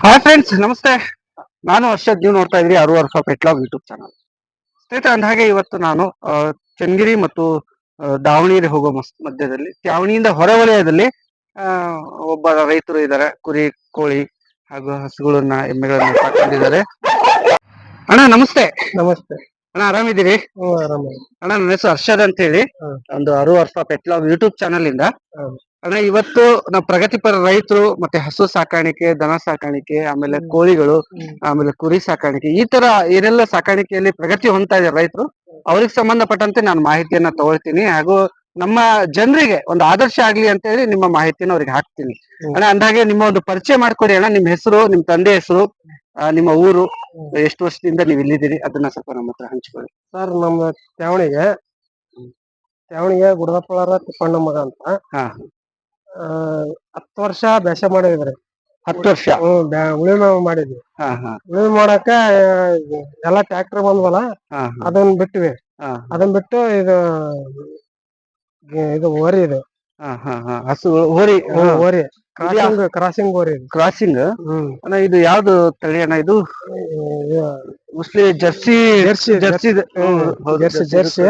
Hi friends ನಮಸ್ತೆ. ನಾನು ಹರ್ಷದ್ ನೀವು ನೋಡ್ತಾ ಇದ್ರಿ ಅರು ವರ್ಷ ಪೆಟ್ಲಾಗ್ ಯೂಟ್ಯೂಬ್ ಚಾನಲ್ ಸ್ನೇಹಿತರೆ ಅಂದ ಹಾಗೆ ಇವತ್ತು ನಾನು ಚನ್ನಗಿರಿ ಮತ್ತು ದಾವಣಗೆರೆ ಹೋಗೋ ಮಧ್ಯದಲ್ಲಿ ದಾವಣಿಯಿಂದ ಹೊರವಲಯದಲ್ಲಿ ಆ, ಒಬ್ಬ ರೈತರು ಇದ್ದಾರೆ. ಕುರಿ ಕೋಳಿ ಹಾಗೂ ಹಸುಗಳನ್ನ ಎಮ್ಮೆಗಳನ್ನ ಸಾಕೊಂಡಿದ್ದಾರೆ. ಅಣ್ಣ ನಮಸ್ತೆ. ನಮಸ್ತೆ. ಅಣ್ಣ ಆರಾಮಿದ್ದೀರಿ? ಅಣ್ಣ ನನ್ನ ಹೆಸರು ಹರ್ಷದ್ ಅಂತ ಹೇಳಿ ಒಂದು ಅರು ವರ್ಷ ಪೆಟ್ಲಾಗ್ ಯೂಟ್ಯೂಬ್ ಚಾನಲ್ ಇಂದ. ಅಣ್ಣ ಇವತ್ತು ನಾವು ಪ್ರಗತಿಪರ ರೈತರು ಮತ್ತೆ ಹಸು ಸಾಕಾಣಿಕೆ ದನ ಸಾಕಾಣಿಕೆ ಆಮೇಲೆ ಕೋಳಿಗಳು ಆಮೇಲೆ ಕುರಿ ಸಾಕಾಣಿಕೆ ಈ ತರ ಏನೆಲ್ಲ ಸಾಕಾಣಿಕೆಯಲ್ಲಿ ಪ್ರಗತಿ ಹೊಂದ್ತಾ ಇದ್ದಾರೆ ರೈತರು ಅವ್ರಿಗೆ ಸಂಬಂಧಪಟ್ಟಂತೆ ನಾನು ಮಾಹಿತಿಯನ್ನ ತಗೊಳ್ತೀನಿ ಹಾಗೂ ನಮ್ಮ ಜನರಿಗೆ ಒಂದು ಆದರ್ಶ ಆಗ್ಲಿ ಅಂತ ಹೇಳಿ ನಿಮ್ಮ ಮಾಹಿತಿಯನ್ನು ಅವ್ರಿಗೆ ಹಾಕ್ತೀನಿ. ಅಣ್ಣ ಅಂದಾಗೆ ನಿಮ್ಮ ಒಂದು ಪರಿಚಯ ಮಾಡ್ಕೊಡಿ ಅಣ್ಣ ನಿಮ್ಮ ಹೆಸರು ನಿಮ್ಮ ತಂದೆ ಹೆಸರು ನಿಮ್ಮ ಊರು. ಎಷ್ಟು ವರ್ಷದಿಂದ ನೀವು ಇಲ್ಲಿದ್ದೀರಿ ಅದನ್ನ ಸ್ವಲ್ಪ ನಮ್ಮ ಹತ್ರ ಹಂಚ್ಕೊಳ್ಳಿ. ಸರ್ ನಮ್ಮ ತ್ಯಾವಣಿಗೆ ತ್ಯಾವಣಿಗೆ ಗುಡದಪ್ಪಳರ ತಿಪ್ಪಣ್ಣ ಮಗ ಅಂತ. ಹತ್ತು ವರ್ಷ ಬೇಸ ಮಾಡಿದ್ರಿ ಹತ್ತು ವರ್ಷ? ಹ್ಮ್ ಬ್ಯಾ- ಉಳುಮೆ ಮಾಡಿದ್ವಿ. ಹಾ ಹಾ. ಉಳುಮೆ ಮಾಡಕ ಎಲ್ಲಾ ಟ್ರ್ಯಾಕ್ಟರ್ ಬಂದ್ವಲ್ಲ ಹಾ ಅದನ್ನ ಬಿಟ್ವಿ. ಹಾ ಅದನ್ನ ಬಿಟ್ಟು ಇದು ಇದು ಓರಿ ಇದು. ಹಾ ಹಾ ಹಾ. ಹಸು ಹೋರಿ. ಓರಿ ಕ್ರಾಸಿಂಗ್ ಕ್ರಾಸಿಂಗ್ ಓರಿ ಇದು. ಕ್ರಾಸಿಂಗ್ ಹ್ಮ್. ಅಣ್ಣ ಇದು ಯಾವ್ದು ತಳಿ ಅಣ್ಣ ಇದು? ಇದು ಮುಸ್ಲಿ ಜರ್ಸಿ ಜರ್ಸಿ, ಜರ್ಸಿ. ಹ್ಮ್, ಜರ್ಸಿ, ಜರ್ಸಿ.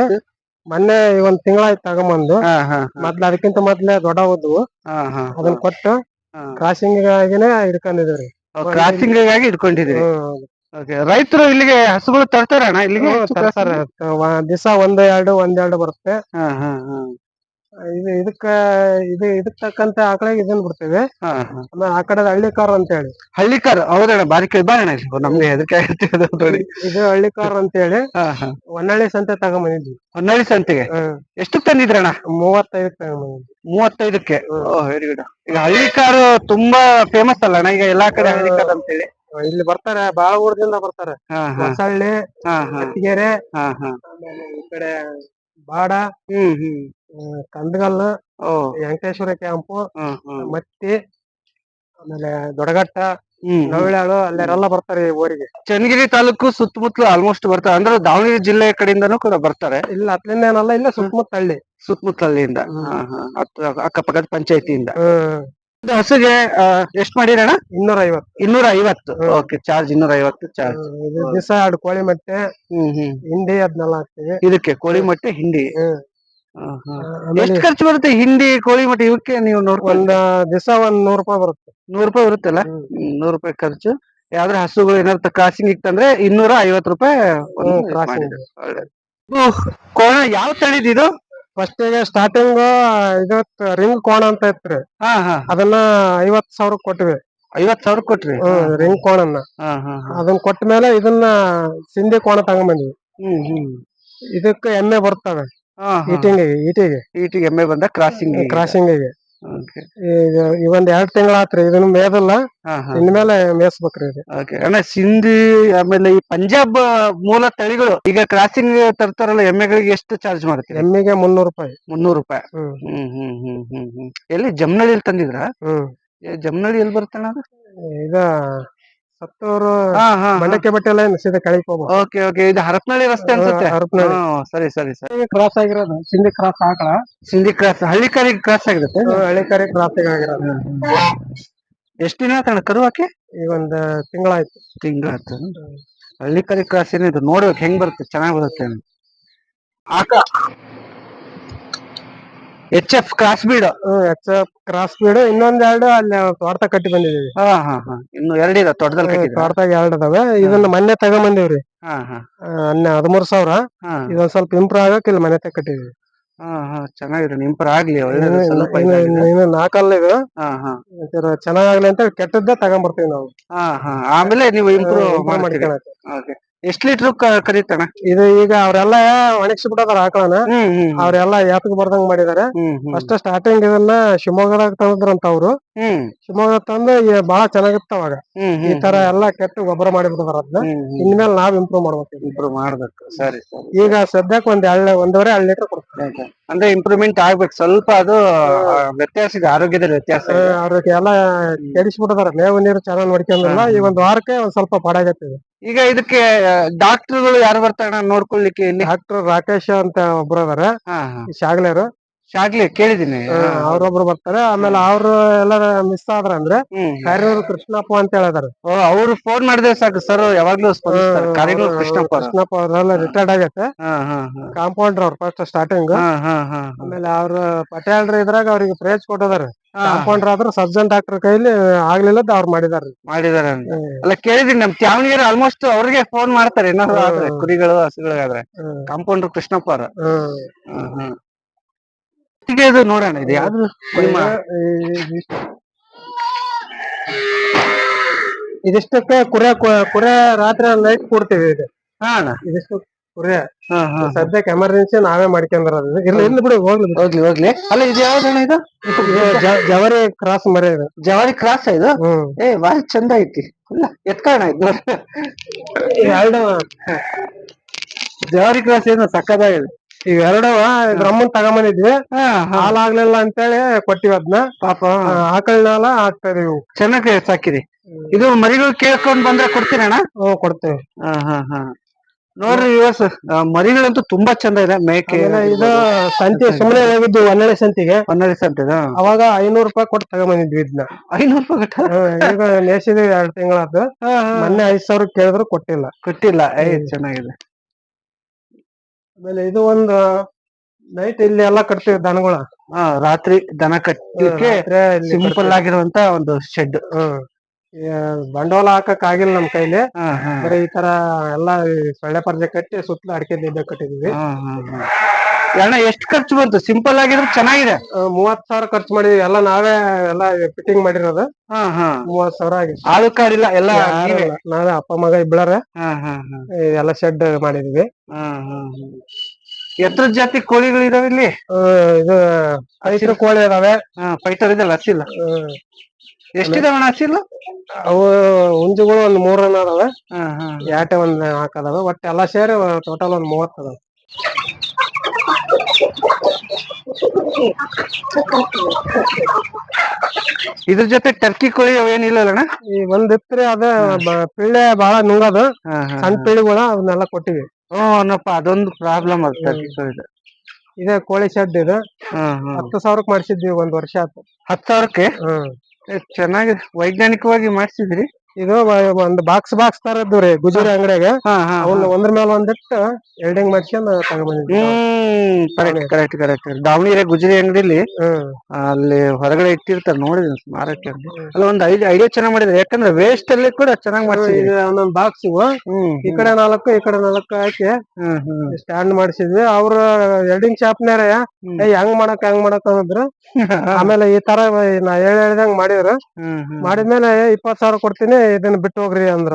ಮೊನ್ನೆ ಒಂದ್ ತಿಂಗಳಾಯ್ತು ತಗೊಂಬಂದು. ಹಾ ಹಾ ಮೊದ್ಲು ಅದಕ್ಕಿಂತ ಮೊದ್ಲೇ ದೊಡ್ಡ ಹೋದ್ವು ಹಾ ಹಾ. ಅದನ್ನ ಕೊಟ್ಟು ಕ್ರಾಸಿಂಗ್ ಆಗಿನೇ ಹಿಡ್ಕೊಂಡಿದ್ರಿ. ಕ್ರಾಸಿಂಗ್ಗಾಗಿ ಇಟ್ಕೊಂಡಿದ್ರಿ ಓಕೆ ರೈತರು ಇಲ್ಲಿಗೆ ಹಸುಗಳು ತರ್ತಾರ. ಅಣ್ಣ ಇಲ್ಲಿಗೆ ದಿವಸ ಒಂದ್ ಎರಡು ಒಂದ್ ಎರಡು ಬರುತ್ತೆ. ಹಾ ಹಾ ಹಾ. ಇದು ಇದಕ್ಕ ಇದು ಇದಕ್ ತಕ್ಕಂತ ಆಕಳಿಗೆ ಇದನ್ನ ಬಿಡ್ತೇವೆ. ಹಾ ಹಾ. ಆಮೇಲೆ ಆ ಕಡೆ ಹಳ್ಳಿಕಾರ್ ಅಂತ ಹೇಳಿ ಹಳ್ಳಿಕಾರ್ ಹೌದಣ್ಣ ಬಾರಿ ಕೇಳಿ ಬಾ ಅಣ್ಣ ಇಲ್ಲಿ. ನಮ್ಗೆ ಎದಕ್ಕೆ ಆಗುತ್ತೆ ಅದು ನೋಡಿ. ಇದು ಹಳ್ಳಿಕಾರ್ ಅಂತ ಹೇಳಿ ಹಾ ಹಾ. ಹೊನ್ನಳ್ಳಿ ಸಂತೆ ತಗೊಂಬಂದಿದ್ವಿ. ಹೊನ್ನಾಳಿ ಸಂತೆಗೆ? ಹ್ಮ್. ಎಷ್ಟು ತಂದಿದ್ರಣ್ಣ ಮೂವತ್ತೈದಕ್ಕೆ ತಗೊಂಬಂದಿದ್ವಿ. ಮೂವತ್ತೈದಕ್ಕೆ? ವೆರಿ ಗುಡ್ ಈಗ ಹಳ್ಳಿಕಾರ್ ತುಂಬಾ ಫೇಮಸ್ ಅಲ್ಲ ಅಣ್ಣ ಈಗ ಎಲ್ಲಾ ಕಡೆ ಹಳ್ಳಿಕಾರ್ ಅಂತೇಳಿ. ಇಲ್ಲಿ ಬರ್ತಾರೆ ಬಾಳ ಊರದಿಂದ ಬರ್ತಾರೆ. ಹಾ ಹಾ. ಹೊಸಳ್ಳಿ ಹಾ ಹಾ. ಕಟ್ಟಿಗೆರೆ ಹಾ ಹಾ. ಆಮೇಲೆ ಈ ಕಡೆ ಬಾಡ. ಹ್ಮ್ ಹ್ಮ್, ಕಂದಗಲ್ಲು ಓ ವೆಂಕಟೇಶ್ವರ ಕ್ಯಾಂಪು ಮತ್ತಿ ಆಮೇಲೆ ದೊಡಗಟ್ಟ ಹ್ಮ್ ನವಿಳಾಳು ಅಲ್ಲೆಲ್ಲ ಬರ್ತಾರೆ ಈ ಊರಿಗೆ. ಚನ್ನಗಿರಿ ತಾಲೂಕು ಸುತ್ತಮುತ್ತಲು ಆಲ್ಮೋಸ್ಟ್ ಬರ್ತಾರೆ. ಅಂದ್ರೆ ದಾವಣಗೆರೆ ಜಿಲ್ಲೆ ಕಡೆಯಿಂದನೂ ಕೂಡ ಬರ್ತಾರೆ. ಇಲ್ಲ ಅತ್ಲಿಂದ ಏನಲ್ಲ ಇಲ್ಲ ಸುತ್ತಮುತ್ತ ಹಳ್ಳಿ ಸುತ್ತಮುತ್ತ ಹ್ಮ್. ಹಾ, ಹಾ. ಅತ್ತ- ಅಕ್ಕಪಕ್ಕದ ಪಂಚಾಯತಿಯಿಂದ. ಹಸುಗೆ ಎಷ್ಟ್ ಮಾಡಿರಣ್ಣ ಇನ್ನೂರ ಐವತ್ತು ಇನ್ನೂರ ಐವತ್ತು ಓಕೆ ಚಾರ್ಜ್ ಇನ್ನೂರ ಐವತ್ತು ಚಾರ್ಜ್ ದಿವಸ ಎರಡು ಕೋಳಿ ಮೊಟ್ಟೆ. ಹ್ಮ್ ಹ್ಮ್. ಹಿಂಡಿ ಅದ್ನೆಲ್ಲ ಹಾಕ್ತಿವಿ. ಇದಕ್ಕೆ ಕೋಳಿ ಮೊಟ್ಟೆ ಹಿಂಡಿ. ಎಷ್ಟ್ ಖರ್ಚು ಬರುತ್ತೆ ಹಿಂಡಿ ಕೋಳಿ ಮತ್ತೆ ಇವಕ್ಕೆ ನೀವು ನೋಡ್ಕೊಂಡು ಒಂದ್ ದಿವಸ ಒಂದ್ ನೂರ್ ರೂಪಾಯಿ ಬರುತ್ತೆ. ನೂರ್ ರೂಪಾಯಿ ಬರುತ್ತಲ್ಲ? ನೂರ್ ರೂಪಾಯಿ ಖರ್ಚು. ಯಾವ್ದ್ರ ಹಸುಗಳು ಏನಾದ್ರು ಕ್ರಾಸಿಂಗ್ ಇತ್ತಂದ್ರೆ ಇನ್ನೂರ ಐವತ್ತು ರೂಪಾಯಿ ಒಂದು ಹ್ಮ್, ಇದು crossing. ಮಾಡಿದ್ರು. ಒಳ್ಳೇದು. ಉಹ್, ಕೋಣ ಯಾವ ತಳಿದ್ ಇದು? ಫಸ್ಟ್ಗೆ ಸ್ಟಾರ್ಟಿಂಗ್ ಇವತ್ ರಿಂಗ್ ಕೋಣ ಅಂತ ಇತ್ರಿ. ಹಾ ಹಾ ಅದನ್ನ ಐವತ್ ಸಾವಿರ ಕೊಟ್ವಿ. ಐವತ್ ಸಾವಿರ ಕೊಟ್ರಿ? ರಿಂಗ್ ಕೋಣನ್ನ. ಹಾ ಹಾ ಹಾ. ಅದನ್ನ ಕೊಟ್ಟ ಮೇಲೆ ಇದನ್ನ ಸಿಂಧಿ ಕೋಣ ತಗೊಂಬಂದ್ವಿ. ಹ್ಮ್ ಹ್ಮ್. ಇದಕ್ಕೆ ಎಮ್ಮೆ ಬರ್ತವೆ. ಈಟಿಂಗ್ ಈಟಿಗೆ ಈಟಿಗೆ ಎಮ್ಮೆ ಬಂದ ಕ್ರಾಸಿಂಗ್ ಕ್ರಾಸಿಂಗ್ಗೆ ಈಗ ಒಂದ್ ಎರಡ್ ತಿಂಗಳ ಆತ್ರಿ ಇದನ್ನ ಮೇದಲ್ಲ ಇನ್ಮೇಲೆ ಮೇಯಿಸ್ಬೇಕ್ರಿ ಇದು. ಓಕೆ ಅಣ್ಣ ಸಿಂಧಿ ಆಮೇಲೆ ಈ ಪಂಜಾಬ್ ಮೂಲ ತಳಿಗಳು ಈಗ ಕ್ರಾಸಿಂಗ್ ತರ್ತಾರಲ್ಲ ಎಮ್ಮೆಗಳಿಗೆ ಎಷ್ಟು ಚಾರ್ಜ್ ಮಾಡ್ತೀರಿ? ಎಮ್ಮೆಗೆ ಮುನ್ನೂರು ರೂಪಾಯಿ. ಮುನ್ನೂರು ರೂಪಾಯಿ. ಹ್ಮ್. ಹ್ಮ್ ಹ್ಮ್ ಹ್ಮ್ ಹ್ಮ್ ಹ್ಮ್. ಎಲ್ಲಿ ಜಮ್ನಳ್ಳಿಯಲ್ಲಿ ತಂದಿದ್ರ? ಹ್ಮ್. ಜಮ್ನಳ್ಳಿ ಎಲ್ಲಿ ಬರ್ತಣ್ಣ ಅದು? ಈಗ ಸತ್ತೂರು ಹಾ ಹಾ ಮಂಡಕ್ಕಿ ಬಟ್ಟೆ ಎಲ್ಲ ಸೀದಾ ಕೆಳಗೆ ಹೋಗ್ಬೋದು ಓಕೆ ಓಕೆ. ಇದು ಹರಪನಹಳ್ಳಿ ರಸ್ತೆ ಅನ್ಸುತ್ತೆ? ಹರಪನಹಳ್ಳಿ. ಸರಿ ಸರಿ ಸರಿ. ಕ್ರಾಸ್ ಆಗಿರೋದು. ಸಿಂಧಿ ಕ್ರಾಸ್ ಆಕಳ ಸಿಂಧಿ ಕ್ರಾಸ್ ಹಳ್ಳಿ ಕಾರಿಗೆ ಕ್ರಾಸ್ ಆಗಿರುತ್ತೆ ಹಳ್ಳಿ ಕಾರಿ ಕ್ರಾಸ್ ಆಗಿರೋದು. ಎಷ್ಟು ದಿನ ಆತಣ್ಣ ಕರು ಹಾಕಿ ಈಗ ಒಂದ್ ತಿಂಗಳಾಯ್ತು. ತಿಂಗಳಾಯ್ತು. ಹಳ್ಳಿ ಕರಿ ಕ್ರಾಸ್ ಏನಿದೆ? ನೋಡ್ಬೇಕು ಹೆಂಗ್ ಬರುತ್ತೆ? ಚೆನ್ನಾಗ್ ಬರುತ್ತೆ ಆಕ H F cross breed H F cross breed ಇನ್ನೊಂದ್ ಎರಡು ಅಲ್ಲಿ ತೋಟ ಕಟ್ಟಿ ಬಂದಿದೀವಿ. ಹಾ ಹಾ ಹಾ. ಇನ್ನು ಎರಡಿದ ತೋಟದಲ್ಲಿ ಕಟ್ಟಿದ್ರ ತೋಟದಾಗ ಎರಡು ಅದಾವೆ. ಇದನ್ನ ಮೊನ್ನೆ ತಗೊಂಬಂದಿವ್ರಿ. ಹಾ ಹಾ. ಅನ್ನ ಹದಿಮೂರ್ ಸಾವಿರ. ಹಾ. ಇದೊಂದ್ ಸ್ವಲ್ಪ ಇಂಪ್ರೂವ್ ಆಗಕ್ ಇಲ್ಲಿ ಮನೆ ತಗ ಕಟ್ಟಿದೀವಿ. ಹಾ ಹಾ. ಚೆನ್ನಾಗಿದೆ ಇಂಪ್ರೂವ್ ಆಗ್ಲಿ ಇನ್ನು- ಸ್ವಲ್ಪ ಇನ್ನು- ಇದಾಗಿದೆ. ಇನ್ನು ನಾಲ್ಕಲ್ಲ ಇದು. ಹಾ ಹಾ. ಒಂಚೂರು ಚೆನ್ನಾಗಾಗ್ಲಿ ಅಂತ ಕೆಟ್ಟದ್ದೇ ತಗೊಂಡ್ಬರ್ತೀವಿ ನಾವು. ಹಾ ಹಾ. ಆಮೇಲೆ ನೀವು ಇಂಪ್ರೂವ್ ಮಾಡ್ತೀರಿ. ಮಾಡ್ಕೊಳಕ್ಕೆ. ಓಕೆ ಎಷ್ಟ್ ಲೀಟರ್ ಕರೀತಾನ ಇದು ಈಗ ಅವ್ರೆಲ್ಲ ಒಣಗಿಸಿ ಬಿಟ್ಟದಾರ ಆಕಳನ ಅವ್ರೆಲ್ಲ ಯಾತಕ್ ಬರ್ದಂಗ್ ಮಾಡಿದಾರೆ. ಫಸ್ಟ್ ಸ್ಟಾರ್ಟಿಂಗ್ ಇದನ್ನ ಶಿವಮೊಗ್ಗದಾಗ ತಂದ್ರಂತ ಅವ್ರು. ಶಿವಮೊಗ್ಗ ತಂದು ಬಹಳ ಚೆನ್ನಾಗಿತ್ತು ಅವಾಗ. ಈ ತರ ಎಲ್ಲಾ ಕೆಟ್ಟ ಗೊಬ್ಬರ ಮಾಡಿಬಿಡ್ತಾರ ಅದನ್ನ ಇನ್ಮೇಲೆ ನಾವ್ ಇಂಪ್ರೂವ್ ಮಾಡ್ಬೇಕು. ಇಂಪ್ರೂವ್ ಮಾಡ್ಬೇಕು. ಸರಿ ಈಗ ಸದ್ಯಕ್ಕೆ ಒಂದ್ ಎರಡ್ ಒಂದೂವರೆ ಎರಡ್ ಲೀಟರ್ ಕೊಡ್ತಾರೆ ಅಂದ್ರೆ ಇಂಪ್ರೂವ್ಮೆಂಟ್ ಆಗ್ಬೇಕು. ಸ್ವಲ್ಪ ಅದು ವ್ಯತ್ಯಾಸ ಇದೆ ಆರೋಗ್ಯದ ವ್ಯತ್ಯಾಸ. ಅವ್ರಿಗೆ ಎಲ್ಲ ಕೆಡಿಸ್ಬಿಟ್ಟದಾರ. ಮೇವು ನೀರು ಚೆನ್ನಾಗಿ ನೋಡ್ಕೊಂಡಿಲ್ಲ ಈ ಒಂದ್ ವಾರಕ್ಕೆ ಒಂದ್ ಸ್ವಲ್ಪ ಪಡಾಗತ್ತೆ. ಈಗ ಇದಕ್ಕೆ ಡಾಕ್ಟರ್ಗಳು ಯಾರು ಬರ್ತಾರ ನೋಡ್ಕೊಳ್ಲಿಕ್ಕೆ ಇಲ್ಲಿ? ಡಾಕ್ಟರ್ ರಾಕೇಶ್ ಅಂತ ಒಬ್ರು ಅದಾರ ಶಾಗ್ಲೇರು. ಶಾಗ್ಲಿ ಕೇಳಿದೀನಿ ಅವ್ರೊಬ್ರು ಬರ್ತಾರೆ. ಆಮೇಲೆ ಅವ್ರು ಎಲ್ಲಾರ ಮಿಸ್ ಆದ್ರ ಅಂದ್ರೆ ಕಾರ್ಯೂರು ಕೃಷ್ಣಪ್ಪ ಅಂತ ಹೇಳಿದಾರೆ. ಅವ್ರು ಫೋನ್ ಮಾಡಿದ್ರೆ ಸಾಕು ಸರ್ ಯಾವಾಗ್ಲೂ ಕಾರಿನೂರ್ ಕೃಷ್ಣಪ್ಪ. ಕೃಷ್ಣಪ್ಪ ಅವ್ರೆಲ್ಲ ರಿಟೈರ್ಡ್ ಆಗೈತೆ. ಹಾ ಹಾ ಹಾ. ಕಾಂಪೌಂಡರ್ ಅವ್ರ ಫಸ್ಟ್ ಸ್ಟಾರ್ಟಿಂಗ್ ಆಮೇಲೆ ಅವ್ರ ಪಟೇಲ್ರ ಇದ್ರಾಗ ಅವ್ರಿಗೆ ಪ್ರೈಸ್ ಕೊಟ್ಟಿದಾರೆ. ಕಾಂಪೌಂಡರ್ ಆದ್ರ ಸರ್ಜನ್ ಡಾಕ್ಟರ್ ಕೈಲಿ ಆಗ್ಲಿಲ್ಲದ ಅವ್ರು ಮಾಡಿದಾರೆ. ಮಾಡಿದಾರೆ ಅಂತ. ಅಲ್ಲ ಕೇಳಿದ್ರಿ ನಮ್ ತ್ಯಾವಣಿಗೆರು ಆಲ್ಮೋಸ್ಟ್ ಅವ್ರಿಗೆ ಫೋನ್ ಮಾಡ್ತಾರೆ. ಏನಾದ್ರು ಆದ್ರೆ ಕುರಿಗಳು ಹಸುಗಳಿಗಾದ್ರೆ. ಕಾಂಪೌಂಡರ್ ಕೃಷ್ಣಪ್ಪ ಅವ್ರ. ಹ್ಮ್. ಇದು ನೋಡೋಣ ಇದು ಯಾವ್ದು ಇದಿಷ್ಟಕ್ಕೆ ಕುರೆ ಕುರೆ ರಾತ್ರಿ ಲೈಟ್ ಕೊಡ್ತೀವಿ ಇದು ಹಾ ಇದಿಷ್ಟು ಕುರೆ. ಸದ್ಯಕ್ಕೆ ಎಮರ್ಜೆನ್ಸಿ ನಾವೇ ಮಾಡ್ಕೊಂಡ್ಬರೋದು ಇಲ್ಲ ಇಲ್ಲಿ ಬಿಡಿ ಹೋಗ್ಲಿ ಹೋಗ್ಲಿ ಹೋಗ್ಲಿ. ಅಲ್ಲ ಇದು ಯಾವ್ದಣ್ಣ ಇದು? ಜವರಿ ಕ್ರಾಸ್ ಮರೆ ಇದು. ಜವಾರಿ ಕ್ರಾಸ್ ಇದು? ಏ ಬಾರಿ ಚಂದ ಐತಿ. ಎತ್ಕಾಣ ಇದು. ಎರಡು ಜವಾರಿ ಕ್ರಾಸ್ ಏನು ಸಕ್ಕದಾಗಿದೆ ಇವೆರಡವ ಎರಡವ ಬ್ರಹ್ಮನ್ ತಗೊಂಬಂದಿದ್ವಿ. ಹಾಲಾಗ್ಲಿಲ್ಲ ಅಂತೇಳಿ ಕೊಟ್ಟಿವಿ ಅದನ್ನ ಪಾಪ. ಆಕಳನಾಲ ಹಾಕ್ತಾರೆ ಇವು. ಚೆನ್ನಾಗಿ ಸಾಕಿರಿ. ಇದು ಮರಿಗಳು ಕೇಳ್ಕೊಂಡ್ ಬಂದ್ರೆ ಕೊಡ್ತೀರಣ್ಣ? ಹ್ಮ್ ಕೊಡ್ತೇವೆ. ಹಾ ಹಾ ಹಾ. ನೋಡ್ರಿ ಇವಸ್ ಮರಿಗಳಂತೂ ತುಂಬಾ ಚಂದ ಇದೆ. ಮೇಕೆ ಇದು ಸಂತೆ ಸುಮ್ಮನೆ ಆಗಿದ್ದು ಒಂದನೇ ಸಂತಿಗೆ. ಒಂದನೇ ಸಂತೆ ಅವಾಗ ಐನೂರು ರೂಪಾಯಿ ಕೊಟ್ಟು ತಗೊಂಬಂದಿದ್ವಿ ಇದನ್ನ. ಐನೂರು ರೂಪಾಯಿ ಕೊಟ್ಟ? ಈಗ ನೇಸಿದ್ವಿ ಎರಡ್ ತಿಂಗಳ ಮೊನ್ನೆ ಐದ್ ಸಾವಿರ ಕೇಳಿದ್ರು ಕೊಟ್ಟಿಲ್ಲ. ಕೊಟ್ಟಿಲ್ಲ. ಏ ಚೆನ್ನಾಗಿದೆ. ಆಮೇಲೆ ಇದು ಒಂದು ನೈಟ್ ಇಲ್ಲಿ ಎಲ್ಲಾ ಕಟ್ತೀವಿ ದನಗಳ ರಾತ್ರಿ ದನ ಕಟ್ಟಲಿಕ್ಕೆ ಸಿಂಪಲ್ ಆಗಿರುವಂತ ಒಂದು ಶೆಡ್ ಹ್ಮ್. ಬಂಡವಾಳ ಹಾಕಕ್ ಆಗಿಲ್ಲ ನಮ್ ಕೈಲಿ. ಬರೀ ಈ ತರ ಎಲ್ಲಾ ಸೊಳ್ಳೆ ಪರ್ದೆ ಕಟ್ಟಿ ಸುತ್ತಲೂ ಅಡಿಕೆ ದಿಬ್ಬ ಕಟ್ಟಿದೀವಿ. ಎಣ್ಣ ಅಣ್ಣ ಎಷ್ಟು ಖರ್ಚು ಬಂತು? ಸಿಂಪಲ್ ಆಗಿದ್ರೆ ಚೆನ್ನಾಗಿದೆ. ಮೂವತ್ ಸಾವಿರ ಖರ್ಚು ಮಾಡಿದೀವಿ ಎಲ್ಲ ನಾವೇ ಎಲ್ಲ ಫಿಟ್ಟಿಂಗ್ ಮಾಡಿರೋದು. ಮೂವತ್ ಸಾವಿರ ಆಗಿ ಆಳು ಕಾಡಿಲ್ಲ ಎಲ್ಲ ನೀವೇ? ಅಪ್ಪ ಮಗ ಇಬ್ಬಳಾರ ಎಲ್ಲ ಶೆಡ್ ಮಾಡಿದೀವಿ. ಎತ್ತರ ಜಾತಿ ಕೋಳಿಗಳು ಇದಾವೆ ಇಲ್ಲಿ? ಆ, ಇದು ರೈತರ ಕೋಳಿ ಅದಾವೆ ಫೈಟರ್ ಇದೆಲ್ಲ ಹಸಿಲ್ಲ. ಹ್ಮ್. ಎಷ್ಟಿದಾವೆ ಅಣ್ಣ ಹಸಿಲ್ಲ ಅವು ಹುಂಜುಗಳು ಒಂದ್ ಮೂರನ್ನ ಅದಾವೆ. ಹಾ ಹಾ. ಯಾಟೆ ಒಂದ್ ಹಾಕದಾವೆ ಒಟ್ಟ ಎಲ್ಲಾ ಸೇರಿ ಟೋಟಲ್ ಒಂದ್ ಮೂವತ್ತ್ ಅದಾವೆ. ಇದ್ರ ಜೊತೆ ಟರ್ಕಿ ಕೋಳಿ ಅವೇನಿಲ್ಲ ಅಣ್ಣ? ಈ ಒಂದ್ ಇತ್ರಿ ಅದ ಬ- ಪಿಳ್ಳೆ ಬಾಳ ನುಂಗದು. ಹಾ ಹಾ ಸಣ್ಣ ಪಿಳ್ಳಿಗಳ ಅವನ್ನೆಲ್ಲ ಕೊಟ್ಟಿವಿ. ಓ ಅನ್ನಪ್ಪ ಅದೊಂದು ಪ್ರಾಬ್ಲಮ್ ಅದ ಟರ್ಕಿ ಕೋಳಿದು. ಇದೇ ಕೋಳಿ ಶೆಡ್ ಇದು. ಹತ್ತು ಸಾವಿರಕ್ ಮಾಡಿಸಿದ್ವಿ ಒಂದ್ ವರ್ಷ ಆತು. ಹತ್ತು ಸಾವಿರಕ್ಕೆ? ಚೆನ್ನಾಗಿ ಏ, ಚೆನ್ನಾಗಿದೆ. ವೈಜ್ಞಾನಿಕವಾಗಿ ಮಾಡಿಸಿದ್ರಿ ಇದು ಒಂದ್ ಬಾಕ್ಸ್ ಬಾಕ್ಸ್ ತರದ್ದು ರೀ ಗುಜರಿ ಅಂಗಡಿಯಾಗ. ಹಾ ಹಾ ಅವನ್ನ ಒಂದ್ರ ಮೇಲೆ ಒಂದಿಟ್ಟು ಎಲ್ಡಿಂಗ್ ಮಾಡ್ಸ್ಕೊಂಡ್ ತಗೊಂಡ್ಬಂದಿದ್ವಿ ಹ್ಮ್. ಕರೆಕ್ಟ್ ಕರೆಕ್ಟ್ ಕರೆಕ್ಟ್ ದಾವಣಗೆರೆ ಗುಜರಿ ಅಂಗಡಿಲಿ ಹ್ಮ್. ಅಲ್ಲಿ ಹೊರಗಡೆ ಇಟ್ಟಿರ್ತಾರೆ ನೋಡಿದೀನಿ ಮಾರಕ್ಕೆ ಅಲ್ಲ ಒಂದ್ ಐದು ಐಡಿಯಾ ಚೆನ್ನಾಗಿ ಮಾಡಿದ್ರೆ ಯಾಕಂದ್ರೆ ವೇಸ್ಟ್ ಅಲ್ಲಿ ಕೂಡ ಚೆನ್ನಾಗಿ ಮಾಡ್ಸಿದ್ರಿ ಇದು ಒಂದೊಂದ್ ಬಾಕ್ಸ್ ಹ್ಮ್ ಈ ಕಡೆ ನಾಲ್ಕು ಈ ಕಡೆ ನಾಲ್ಕು ಹಾಕಿ ಹ್ಮ್ ಹ್ಮ್. ಸ್ಟ್ಯಾಂಡ್ ಮಾಡಿಸಿದ್ವಿ. ಅವ್ರ ವೆಲ್ಡಿಂಗ್ ಶಾಪ್ನಾರ ಹೆಂಗ್ ಮಾಡಕ್ ಹೆಂಗ್ ಮಾಡಕ್ ಅಂದ್ರು ಆಮೇಲೆ ಈ ತರ ನಾ ಹೇಳಿದಂಗ್ ಹೇಳ್ದಂಗ್ ಮಾಡಿದ್ರು. ಹ್ಮ್ ಹ್ಮ್. ಮಾಡಿದ್ಮೇಲೆ ಇಪ್ಪತ್ ಸಾವಿರ ಕೊಡ್ತೀನಿ ಇದನ್ನ ಬಿಟ್ಟು ಹೋಗ್ರಿ ಅಂದ್ರ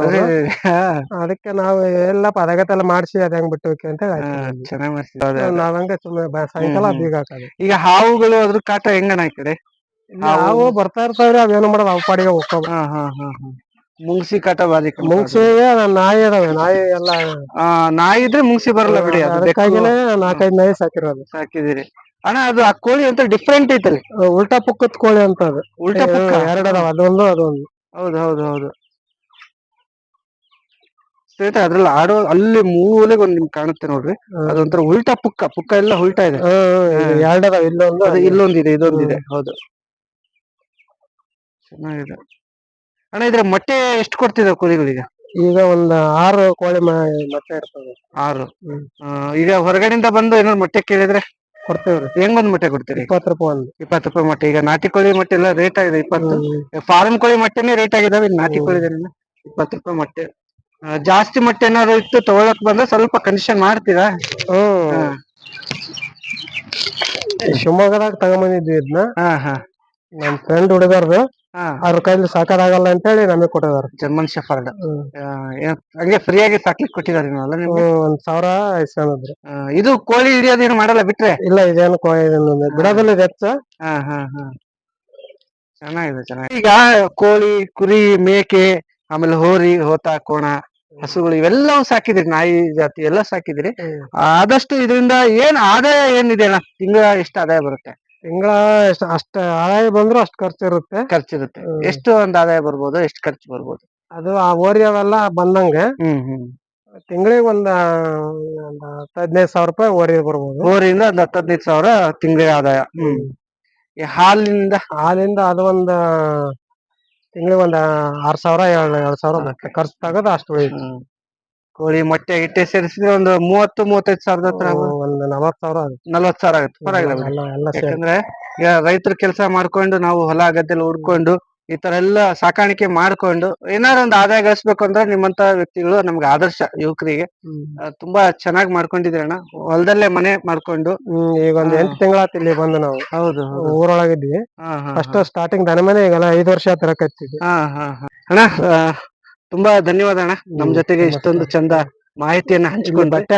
ಅದಕ್ಕೆ ನಾವು ಎಲ್ಲಪ್ಪ ಅದಗತ್ತೆಲ್ಲ ಮಾಡ್ಸಿ ಅದ್ ಹೆಂಗ್ ಬಿಟ್ಟು ಹೋಗಿ ಅಂತ ಹೇಳಿ. ಚೆನ್ನಾಗ್ ಸುಮ್ಮನೆ ಸಾಯಂಕಾಲ. ಬೀಗ ಹಾಕೋದು. ಈಗ ಹಾವುಗಳು ಅದ್ರ ಕಾಟ ಹೆಂಗಣ ಈ ಕಡೆ ಹಾವು ಬರ್ತಾ ಇರ್ತಾವ್ರಿ ಅವೇನು ಮಾಡೋದು ಅವ್ ಪಾಡಿಗೆ ಹೋಗ್ತಾವ. ಹಾ ಹಾ ಹಾ ಹಾ. ಮುಂಗ್ಸಿ ಕಾಟ ಬಾರಿ ಮುಂಗ್ಸಿ. ಮುಂಗ್ಸಿಗೆ ನಾಯಿ ಅದಾವೆ ನಾಯಿ ಎಲ್ಲ ಆ, ನಾಯಿ ಇದ್ರೆ ಮುಂಗ್ಸಿ ಬರಲ್ಲ ಬಿಡಿ ಅದು ಬೆಕ್ಕು. ಅದಕ್ಕಾಗಿನೇ ನಾಲ್ಕೈದು ನಾಯಿ ಸಾಕಿರೋದು. ಸಾಕಿದಿರಿ ಅಣ್ಣ ಅದು ಆ ಕೋಳಿ ಅಂತ ಡಿಫ್ರೆಂಟ್ ಐತಲ್ಲಿ? ಉಲ್ಟಾ ಪುಕ್ಕದ ಕೋಳಿ ಅಂತ ಅದು. ಉಲ್ಟಾ ಪುಕ್ಕ? ಎರಡು ಅದಾವ ಅದೊಂದು ಅದೊಂದು. ಹೌದು ಹೌದು ಹೌದು. ಸ್ನೇಹಿತರೆ ಅದ್ರಲ್ಲಿ ಆಡೋ ಅಲ್ಲಿ ಮೂಲೆಗೆ ಒಂದ್ ನಿಮ್ಗೆ ಕಾಣುತ್ತೆ ನೋಡ್ರಿ. ಅದೊಂಥರ ಉಲ್ಟಾ ಪುಕ್ಕ ಪುಕ್ಕ ಎಲ್ಲ ಉಲ್ಟಾ ಇದೆ. ಎರಡದ ಇಲ್ಲೊಂದು ಅದು ಇಲ್ಲೊಂದಿದೆ ಇದೊಂದಿದೆ. ಹೌದು. ಚೆನ್ನಾಗಿದೆ. ಅಣ್ಣ ಇದ್ರ ಮೊಟ್ಟೆ ಎಷ್ಟು ಕೊಡ್ತಿದಾವೆ ಕೋಳಿಗಳಿಗೆ? ಈಗ ಒಂದ್ ಆರು ಕೋಳಿ ಮೊಟ್ಟೆ ಇರ್ತದೆ. ಆರು. ಈಗ ಹೊರಗಡೆಯಿಂದ ಬಂದು ಏನಾದ್ರು ಮೊಟ್ಟೆ ಕೇಳಿದ್ರೆ? ಕೊಡ್ತೇವ್ರಿ ಹೆಂಗೊಂದ್ ಮೊಟ್ಟೆ ಕೊಡ್ತೀರಿ? ಇಪ್ಪತ್ತು ರೂಪಾಯಿ ಒಂದು. ಇಪ್ಪತ್ತು ರೂಪಾಯಿ ಮೊಟ್ಟೆ. ಈಗ ನಾಟಿ ಕೋಳಿ ಮೊಟ್ಟೆ ಎಲ್ಲ ರೇಟ್ ಆಗಿದೆ ಇಪ್ಪತ್ತು. ಫಾರಂ ಕೋಳಿ ಮೊಟ್ಟೆನೆ ರೇಟ್ ಆಗಿದಾವೆ ನಾಟಿ ಕೋಳಿ ಇಪ್ಪತ್ತು ರೂಪಾಯಿ ಮೊಟ್ಟೆ. ಜಾಸ್ತಿ ಮಟ್ಟ ಏನಾದ್ರು ಇತ್ತು ತಗೊಳಕ್ ಬಂದ್ರೆ ಸ್ವಲ್ಪ ಕನ್ಸೆಷನ್ ಮಾಡ್ತೀರಾ? ಹ್ಮ್. ಶಿವಮೊಗ್ಗದಾಗ ತಗೊಂಬಂದಿದ್ವಿ ಇದನ್ನ ಹಾ ಹಾ. ನಮ್ ಫ್ರೆಂಡ್ ಹುಡುಗರ್ದು ಹಾ. ಅವ್ರ ಕೈಲಿ ಸಾಕಾಗಲ್ಲ ಅಂತ ಹೇಳಿ ನಮಗೆ ಕೊಟ್ಟಿದಾರ. ಜರ್ಮನ್ ಶೆಫರ್ಡ್ ಹಂಗೆ ಫ್ರೀಯಾಗಿ ಸಾಕ್ಲಿಕ್ಕೆ ಕೊಟ್ಟಿದ್ದಾರೆ ಅಲ್ಲ ನಿಮ್ಗೆ? ಒಂದ್ ಸಾವಿರ ಇಸ್ಕೊಂಡಿದ್ರು ಆ, ಇದು ಕೋಳಿ ಹಿಡಿಯೋದೇನು ಮಾಡಲ್ಲ ಬಿಟ್ರೆ? ಇಲ್ಲ ಇದೇನು ಕೋಳಿ ಇದನ್ನು ಬಿಡೋದಿಲ್ಲ ಇದು ಹೆಚ್ಚ ಹಾ ಹಾ ಹಾ. ಚೆನ್ನಾಗಿದೆ ಚೆನ್ನಾಗಿದೆ. ಈಗ ಕೋಳಿ ಕುರಿ ಮೇಕೆ ಆಮೇಲೆ ಹೋರಿ ಹೋತ ಕೋಣ ಹಸುಗಳು ಇವೆಲ್ಲವೂ ಸಾಕಿದ್ರಿ ನಾಯಿ ಜಾತಿ ಎಲ್ಲ ಸಾಕಿದ್ರಿ. ಆದಷ್ಟು ಇದರಿಂದ ಏನ್ ಆದಾಯ ಏನಿದೆ ಅಣ್ಣ? ತಿಂಗಳ ಎಷ್ಟು ಆದಾಯ ಬರುತ್ತೆ? ತಿಂಗಳ ಅಷ್ಟ ಆದಾಯ ಬಂದ್ರು ಅಷ್ಟ್ ಖರ್ಚು ಇರುತ್ತೆ. ಖರ್ಚಿರುತ್ತೆ. ಎಷ್ಟು ಒಂದ್ ಆದಾಯ ಬರ್ಬೋದು ಎಷ್ಟು ಖರ್ಚು ಬರ್ಬೋದು? ಅದು ಆ ಓರಿ ಅವೆಲ್ಲ ಬಂದಂಗೆ ಹ್ಮ್ ಹ್ಮ್. ತಿಂಗಳಿಗೆ ಒಂದ್ ಹದಿನೈದು ಸಾವಿರ ರೂಪಾಯಿ ಓರಿ ಬರ್ಬೋದು. ಹೋರಿಯಿಂದ ಒಂದ್ ಹತ್ತು ಹದಿನೈದು ಸಾವಿರ ತಿಂಗಳ ಆದಾಯ. ಹ್ಮ್. ಈ ಹಾಲಿನಿಂದ? ಹಾಲಿಂದ ಅದು ಒಂದ್ ತಿಂಗಳಿಗೆ ಒಂದ್ ಆರ್ ಸಾವಿರ ಏಳು ಏಳು ಸಾವಿರ ಬರುತ್ತೆ ಖರ್ಚು ತಗದ ಅಷ್ಟು ಉಳಿಯುತ್ತೆ. ಕೋಳಿ ಮೊಟ್ಟೆ ಗಿಟ್ಟೆ ಸೇರಿಸಿದ್ರೆ ಒಂದು ಮೂವತ್ತು ಮೂವತ್ತೈದು ಸಾವಿರದ ಹತ್ರ. ಒಂದ್ ನಲ್ವತ್ ಸಾವಿರ ಆಗುತ್ತೆ. ನಲ್ವತ್ತು ಸಾವಿರ ಆಗುತ್ತೆ. ಪರವಾಗಿಲ್ಲ ಬಿಡಿ. ಎಲ್ಲ ಎಲ್ಲ ಸೇರಿ ಯಾಕಂದ್ರೆ ಈಗ ರೈತರ ಕೆಲಸ ಮಾಡ್ಕೊಂಡು ನಾವು ಹೊಲ ಗದ್ದೆಲ್ಲ ಹುಡ್ಕೊಂಡು ಈ ತರ ಎಲ್ಲ ಸಾಕಾಣಿಕೆ ಮಾಡ್ಕೊಂಡು ಏನಾರ ಒಂದು ಆದಾಯ ಗಳಿಸ್ಬೇಕು ಅಂದ್ರೆ ನಿಮ್ಮಂತ ವ್ಯಕ್ತಿಗಳು ನಮ್ಗೆ ಆದರ್ಶ ಯುವಕರಿಗೆ ಆ, ತುಂಬಾ ಚೆನ್ನಾಗಿ ಮಾಡ್ಕೊಂಡಿದ್ರಣ್ಣ ಹೊಲದಲ್ಲೇ ಮನೆ ಮಾಡ್ಕೊಂಡು. ಹ್ಮ್ ಈಗ ಒಂದ್. ಎಂಟು ತಿಂಗಳಾತ್ ಇಲ್ಲಿ ಬಂದು ನಾವು. ಹೌದು ಹೌದು. ಊರೊಳಗಿದ್ವಿ ಹಾ ಹಾ ಫಸ್ಟ್ ಸ್ಟಾರ್ಟಿಂಗ್ ದನ ಮನೆ ಈಗೆಲ್ಲ ಐದ್ ವರ್ಷ ತರಕತ್ತಿದ್ವಿ ಹಾ ಹಾ ಹಾ. ಅಣ್ಣ ಆ, ತುಂಬಾ ಧನ್ಯವಾದ ಅಣ್ಣ. ನಮ್ ಜೊತೆಗೆ ಇಷ್ಟೊಂದು ಚಂದ ಮಾಹಿತಿಯನ್ನ ಹಂಚಿಕೊಂಡು ಬಟ್ಟೆ